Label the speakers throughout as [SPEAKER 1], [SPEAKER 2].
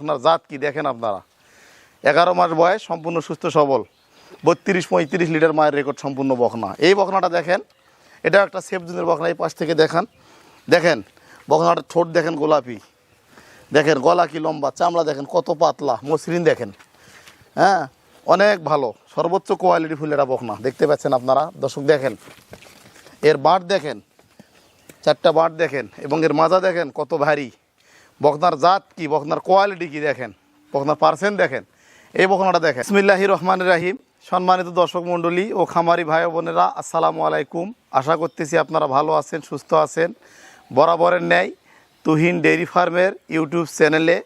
[SPEAKER 1] আপনার জাত কি দেখেন আপনারা? এগারো মাস বয়স, সম্পূর্ণ সুস্থ, সবল। বত্রিশ, পঁয়ত্রিশ লিটার মায়ের রেকর্ড সম্পূর্ণ বকনা এই বকনাটা দেখেন এটা একটা সেফ জুনের বকনা এই পাশ থেকে দেখান। দেখেন বকনাটার ঠোঁট দেখেন, গোলাপি। দেখেন, গলা কি লম্বা, চামড়া দেখেন, কত পাতলা, মসৃণ দেখেন। হ্যাঁ অনেক ভালো, সর্বোচ্চ কোয়ালিটি ফুলেরা বকনা দেখতে পাচ্ছেন আপনারা? দর্শক দেখেন, এর বাঁট দেখেন, চারটা বাঁট দেখেন, এবং এর মাজা দেখেন, কত ভারী। বকনার জাত কি বকনার কোয়ালিটি কি দেখেন? বকনার পার্সেন্ট দেখেন? এই বকনাটা দেখেন। ইসমিল্লাহি রহমান রাহিম। সম্মানিত দর্শক মণ্ডলী ও খামারি ভাই বোনেরা, আসসালামু আলাইকুম। আশা করতেছি আপনারা ভালো আছেন, সুস্থ আছেন। বরাবরের ন্যায় তুহিন ডেইরি ফার্মের ইউটিউব চ্যানেলে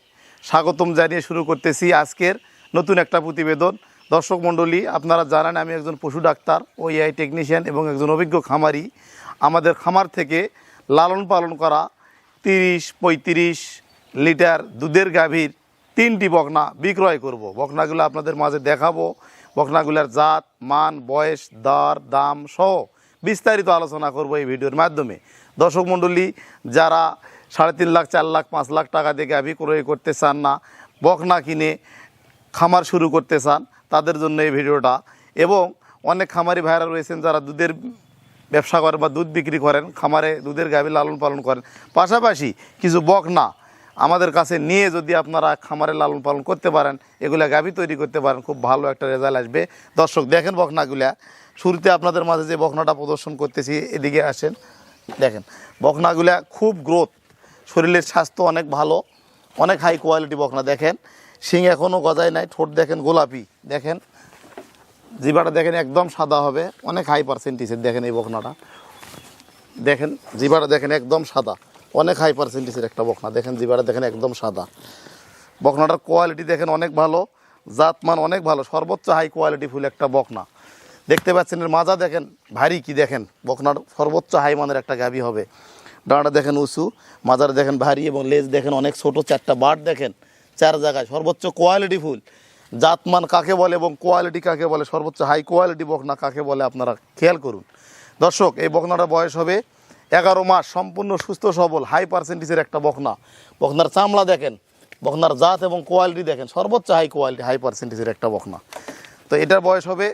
[SPEAKER 1] স্বাগতম জানিয়ে শুরু করতেছি আজকের নতুন একটা প্রতিবেদন। দর্শক মণ্ডলী, আপনারা জানেন আমি একজন পশু ডাক্তার ও এআই টেকনিশিয়ান এবং একজন অভিজ্ঞ খামারি। আমাদের খামার থেকে লালন পালন করা তিরিশ, পঁয়ত্রিশ লিটার দুধের গাভীর তিনটি বকনা বিক্রয় করব। বকনাগুলো আপনাদের মাঝে দেখাবো। বকনাগুলোর জাত, মান, বয়স, দর, দাম সহ বিস্তারিত আলোচনা করব এই ভিডিওর মাধ্যমে। দর্শক মণ্ডলী, যারা সাড়ে তিন লাখ, চার লাখ, পাঁচ লাখ টাকা দিয়ে গাভী ক্রয় করতে চান না, বকনা কিনে খামার শুরু করতে চান, তাদের জন্য এই ভিডিওটা। এবং অনেক খামারি ভাইরা রয়েছেন যারা দুধের ব্যবসা করেন বা দুধ বিক্রি করেন, খামারে দুধের গাভী লালন পালন করেন। পাশাপাশি কিছু বকনা আমাদের কাছে নিয়ে যদি আপনারা খামারে লালন পালন করতে পারেন, এগুলা গাভী তৈরি করতে পারেন, খুব ভালো একটা রেজাল্ট আসবে। দর্শক, দেখেন বকনাগুলা। শুরুতে আপনাদের মাঝে যে বকনাটা প্রদর্শন করতেছি, এদিকে আসেন, দেখেন। বকনাগুলা খুব গ্রোথ শরীরের স্বাস্থ্য অনেক ভালো, অনেক হাই কোয়ালিটি বকনা, দেখেন। শিং এখনও গজায় নাই, ঠোঁট দেখেন গোলাপি, দেখেন। জিবাটা দেখেন একদম সাদা হবে। অনেক হাই পার্সেন্টেজের দেখেন এই বকনাটা। দেখেন জিবাটা দেখেন একদম সাদা। অনেক হাই পার্সেন্টেজের একটা বকনা। দেখেন জিবাটা দেখেন একদম সাদা। বকনাটার কোয়ালিটি দেখেন অনেক ভালো। জাতমান অনেক ভালো। সর্বোচ্চ হাই কোয়ালিটি ফুল একটা বকনা। দেখতে পাচ্ছেন এর মাজা দেখেন, ভারী কি দেখেন? বকনার সর্বোচ্চ হাই মানের একটা গাভী হবে। ডাঁটা দেখেন উঁচু মাজার দেখেন ভারী এবং লেজ দেখেন অনেক ছোট। চারটা বাট দেখেন, চার জায়গায় সর্বোচ্চ কোয়ালিটি ফুল। জাতমান কাকে বলে এবং কোয়ালিটি কাকে বলে, সর্বোচ্চ হাই কোয়ালিটি বকনা কাকে বলে আপনারা খেয়াল করুন। দর্শক, এই বকনাটার বয়স হবে এগারো মাস, সম্পূর্ণ সুস্থ সবল হাই পার্সেন্টেজের একটা বকনা। বকনার চামড়া দেখেন, বকনার জাত এবং কোয়ালিটি দেখেন, সর্বোচ্চ হাই কোয়ালিটি হাই পার্সেন্টেজের একটা বকনা। তো এটার বয়স হবে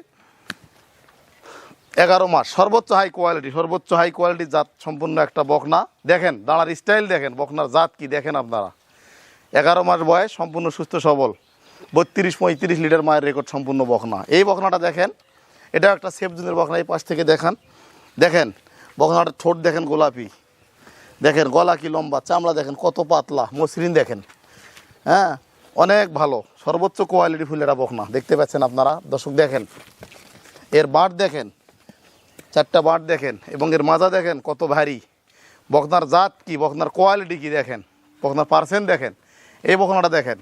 [SPEAKER 1] এগারো মাস, সর্বোচ্চ হাই কোয়ালিটি সর্বোচ্চ হাই কোয়ালিটি জাত সম্পূর্ণ একটা বকনা। দেখেন, দাঁড়ার স্টাইল দেখেন, বকনার জাত কি দেখেন আপনারা। এগারো মাস বয়স, সম্পূর্ণ সুস্থ সবল। বত্রিশ পঁয়ত্রিশ লিটার মায়ের রেকর্ড সম্পূর্ণ বকনা এই বকনাটা দেখেন এটা একটা সেফ জুনের বকনা এই পাশ থেকে দেখান। দেখেন বকনাটার ঠোঁট দেখেন গোলাপি। দেখেন, গলা কি লম্বা, চামড়া দেখেন কত পাতলা, মসৃণ দেখেন। হ্যাঁ অনেক ভালো, সর্বোচ্চ কোয়ালিটি ফুল ফুলেরা বকনা দেখতে পাচ্ছেন আপনারা? দর্শক দেখেন, এর বাঁট দেখেন, চারটা বাঁট দেখেন, এবং এর মাজা দেখেন কত ভারী। বকনার জাত কি বকনার কোয়ালিটি কি দেখেন বকনার পার্সেন্ট দেখেন, এই বকনাটা দেখেন।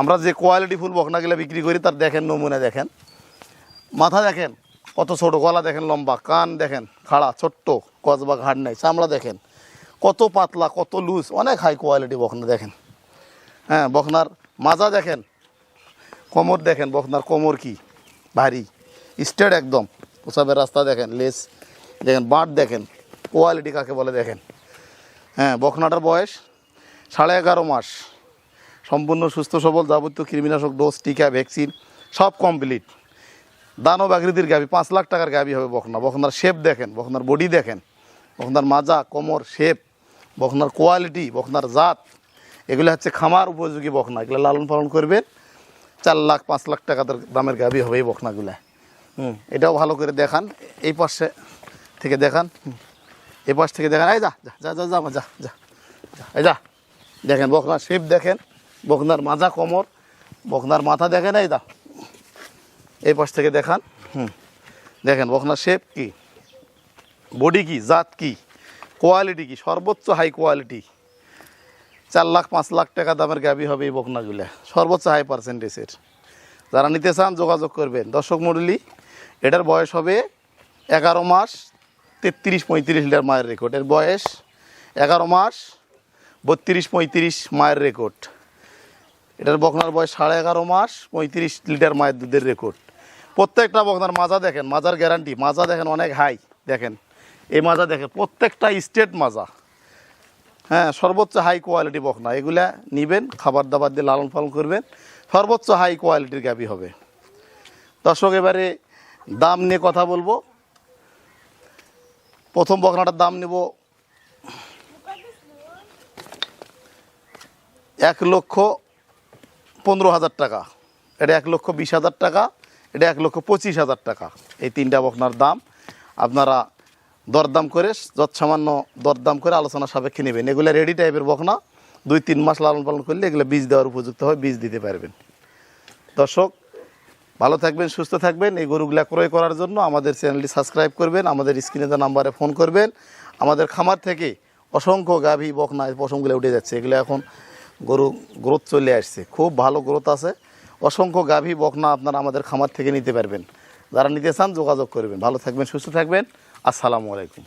[SPEAKER 1] আমরা যে কোয়ালিটি ফুল বকনাগুলো বিক্রি করি, তার দেখেন নমুনা দেখেন। মাথা দেখেন, কত ছোট, গলা দেখেন লম্বা, কান দেখেন খাড়া, ছোট্ট কসবা ঘাট নাই, চামড়া দেখেন। কত পাতলা, কত লুজ অনেক হাই কোয়ালিটি বকনা দেখেন। হ্যাঁ বকনার মাজা দেখেন, কোমর দেখেন, বকনার কোমর কি, ভারী স্ট্রেট একদম। প্রসাবের রাস্তা দেখেন লেস দেখেন, বাঁট দেখেন কোয়ালিটি কাকে বলে দেখেন। হ্যাঁ বকনাটার বয়স সাড়ে এগারো মাস। সম্পূর্ণ সুস্থ, সবল, যাবতীয় কৃমিনাশক ডোজ টিকা ভ্যাকসিন সব কমপ্লিট দানব আকৃতির গাভি, পাঁচ লাখ টাকার গাভি হবে বখনা। বখনার শেপ দেখেন, বখনার বডি দেখেন, বখনার মাজা, কোমর শেপ বখনার কোয়ালিটি বখনার জাত, এগুলো হচ্ছে খামার উপযোগী বখনা। এগুলো লালন পালন করবেন, চার লাখ, পাঁচ লাখ টাকা দামের গাভী হবে এই বখনাগুলো। হুম, এটাও ভালো করে দেখান, এই পাশে থেকে দেখান। এই পাশ থেকে দেখান, এই যা যা যা যা যা যা এই যা, দেখেন বখনার শেপ দেখেন। বকনার মাথা কোমর, বকনার মাথা দেখেন নাই দা। এই পাশ থেকে দেখান, হুম, দেখেন বকনার শেপ কি বডি কি, জাত কি কোয়ালিটি কি, সর্বোচ্চ হাই কোয়ালিটি চার লাখ, পাঁচ লাখ টাকা দামের গাবি হবে এই বকনাগুলা, সর্বোচ্চ হাই পার্সেন্টেজের যারা নিতে চান যোগাযোগ করবেন। দর্শক মণ্ডলী এটার বয়স হবে এগারো মাস, তেত্রিশ পঁয়ত্রিশ লিটার মায়ের রেকর্ড এর বয়স এগারো মাস, বত্রিশ পঁয়ত্রিশ মায়ের রেকর্ড এটার বকনার বয়স সাড়ে এগারো মাস, পঁয়ত্রিশ লিটার মায়ের দুধের রেকর্ড প্রত্যেকটা বকনার মাজা দেখেন, মাজার গ্যারান্টি মাজা দেখেন অনেক হাই দেখেন। এই মাজা দেখেন, প্রত্যেকটা স্টেট মাজা। হ্যাঁ সর্বোচ্চ হাই কোয়ালিটি বকনা, এগুলা নিবেন খাবার দাবার দিয়ে লালন পালন করবেন, সর্বোচ্চ হাই কোয়ালিটির গাবি হবে। দর্শক, এবারে দাম নিয়ে কথা বলব। প্রথম বকনাটার দাম নেব এক লক্ষ পনেরো হাজার টাকা। এটা এক লক্ষ বিশ হাজার টাকা, এটা এক লক্ষ পঁচিশ হাজার টাকা। এই তিনটা বকনার দাম। আপনারা দরদাম করে, যৎসামান্য দরদাম করে আলোচনা সাপেক্ষে নেবেন। এগুলো রেডি টাইপের বকনা। দুই তিন মাস লালন পালন করলে এগুলো বীজ দেওয়ার উপযুক্ত হয়, বীজ দিতে পারবেন। দর্শক, ভালো থাকবেন, সুস্থ থাকবেন। এই গরুগুলা ক্রয় করার জন্য আমাদের চ্যানেলটি সাবস্ক্রাইব করবেন, আমাদের স্ক্রিনে দেওয়া নাম্বারে ফোন করবেন। আমাদের খামার থেকে অসংখ্য গাভী বকনা পশমগুলো উঠে যাচ্ছে। এগুলো এখন গরু গ্রোথ চলে আসছে। খুব ভালো গ্রোথ আছে। অসংখ্য গাভী, বকনা আপনারা আমাদের খামার থেকে নিতে পারবেন। যারা নিতে চান যোগাযোগ করবেন। ভালো থাকবেন, সুস্থ থাকবেন। আসসালামু আলাইকুম।